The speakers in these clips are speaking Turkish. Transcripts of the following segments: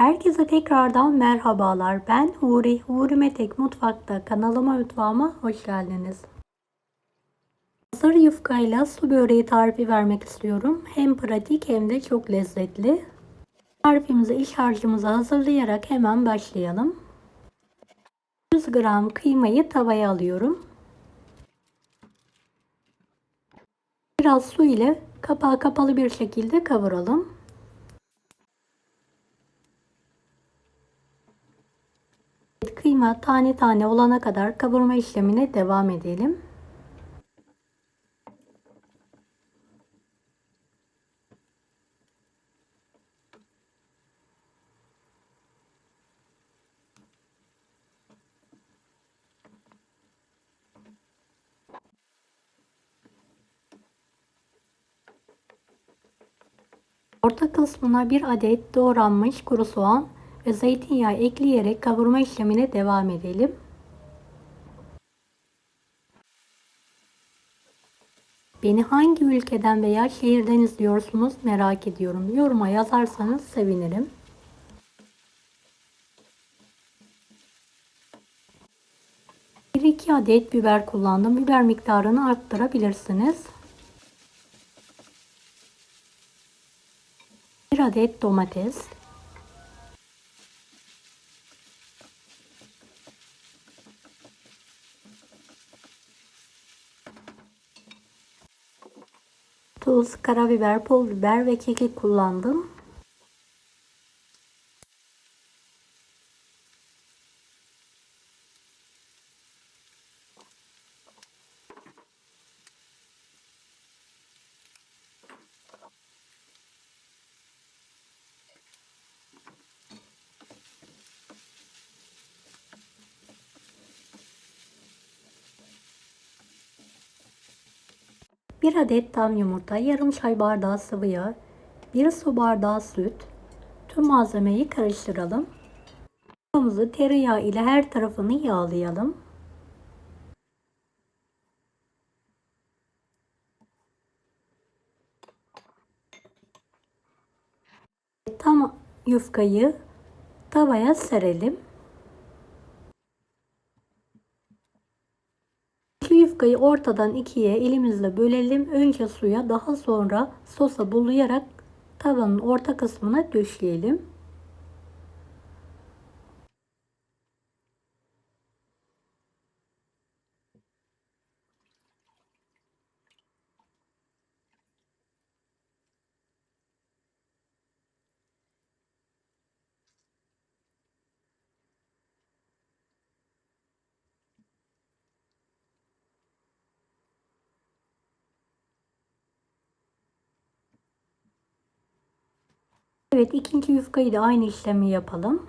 Herkese tekrardan merhabalar. Ben Huri, Huri Metek Mutfak'ta kanalıma mutfağıma hoş geldiniz. Hazır yufkayla su böreği tarifi vermek istiyorum. Hem pratik hem de çok lezzetli. Tarifimizi iç harcımızı hazırlayarak hemen başlayalım. 100 gram kıymayı tavaya alıyorum. Biraz su ile kapağı kapalı bir şekilde kavuralım. Kıyma tane tane olana kadar kavurma işlemine devam edelim. Orta kısmına bir adet doğranmış kuru soğan ve zeytinyağı ekleyerek kavurma işlemine devam edelim. Beni hangi ülkeden veya şehirden izliyorsunuz merak ediyorum. Yoruma yazarsanız sevinirim. Bir iki adet biber kullandım. Biber miktarını arttırabilirsiniz. Bir adet domates. Tuz, karabiber, pul biber ve kekik kullandım. Bir adet tam yumurta, yarım çay bardağı sıvı yağ, bir su bardağı süt. Tüm malzemeyi karıştıralım. Yufkamızı tereyağı ile her tarafını yağlayalım. Tam yufkayı tavaya serelim. Yufkayı ortadan ikiye elimizle bölelim. Önce suya daha sonra sosa bulayarak tavanın orta kısmına döşleyelim. Evet ikinci yufkayı da aynı işlemi yapalım.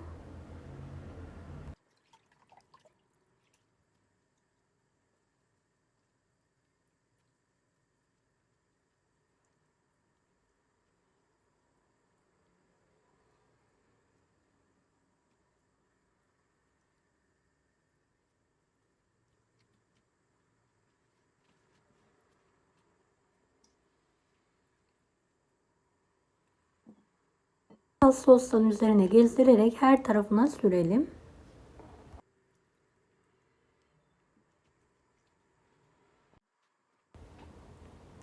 Biraz sostan üzerine gezdirerek her tarafına sürelim.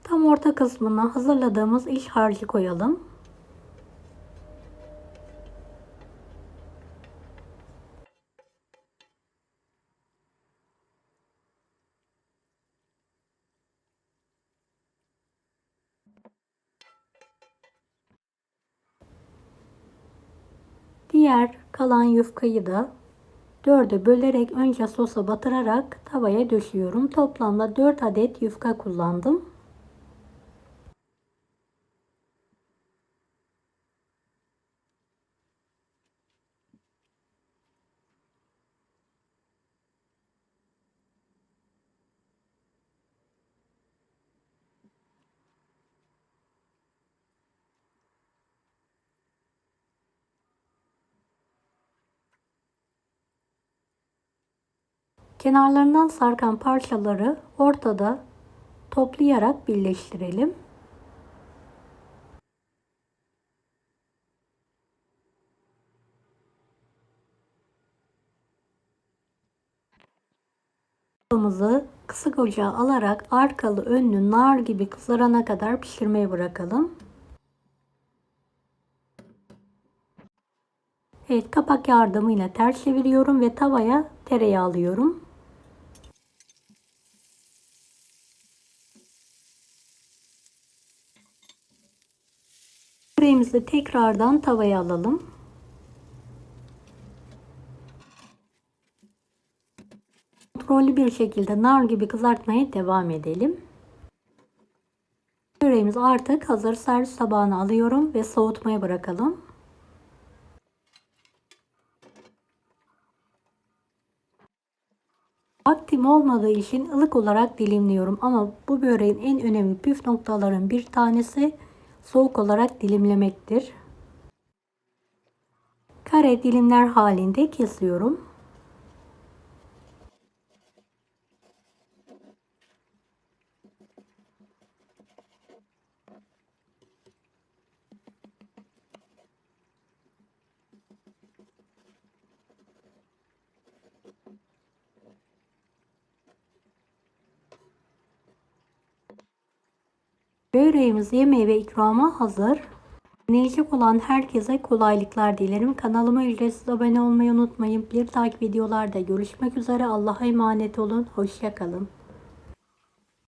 Tam orta kısmına hazırladığımız iç harcı koyalım. Diğer kalan yufkayı da dörde bölerek önce sosa batırarak tavaya döşüyorum. Toplamda 4 adet yufka kullandım. Kenarlarından sarkan parçaları ortada toplayarak birleştirelim. Tavamızı kısık ocağa alarak arkalı önlü nar gibi kızarana kadar pişirmeye bırakalım. Evet kapak yardımıyla ters çeviriyorum ve tavaya tereyağı alıyorum. Böreğimizi tekrardan tavaya alalım. Kontrollü bir şekilde nar gibi kızartmaya devam edelim. Böreğimiz artık hazır servis tabağına alıyorum ve soğutmaya bırakalım. Vaktim olmadığı için ılık olarak dilimliyorum ama bu böreğin en önemli püf noktaların bir tanesi soğuk olarak dilimlemektir. Kare dilimler halinde kesiyorum. Böreğimiz yemeği ve ikrama hazır. Deneyecek olan herkese kolaylıklar dilerim. Kanalıma ücretsiz abone olmayı unutmayın. Bir takip videolarda görüşmek üzere. Allah'a emanet olun. Hoşçakalın.